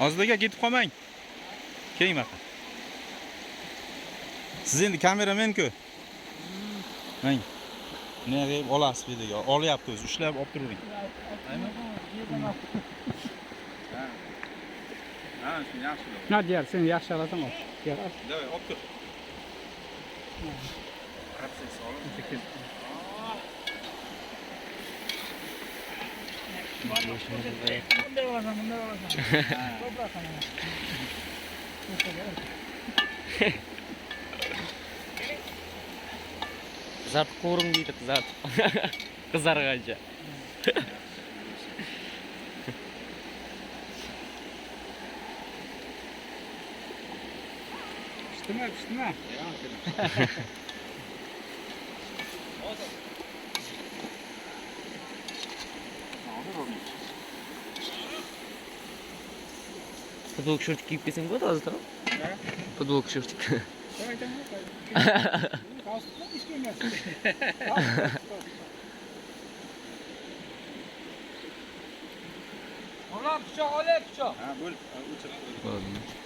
Ozdaga ketib qolmang. Keling baqa. Siz endi kameramen-ku. Mang. Buni qilib olasiz videoga. Olyapti o'zi, ushlab olib turavering. Yaxshi. Diğer sen yaxshi olasan ol. Davay, olib tur. қызарып қуырым дейді қызарып қызарғанша пішті ма пішті ма hozir. Futbol shorti. Galstuk iş giymez. Ola pichoq, ola pichoq. Ha, qo'y. Bo'ldi.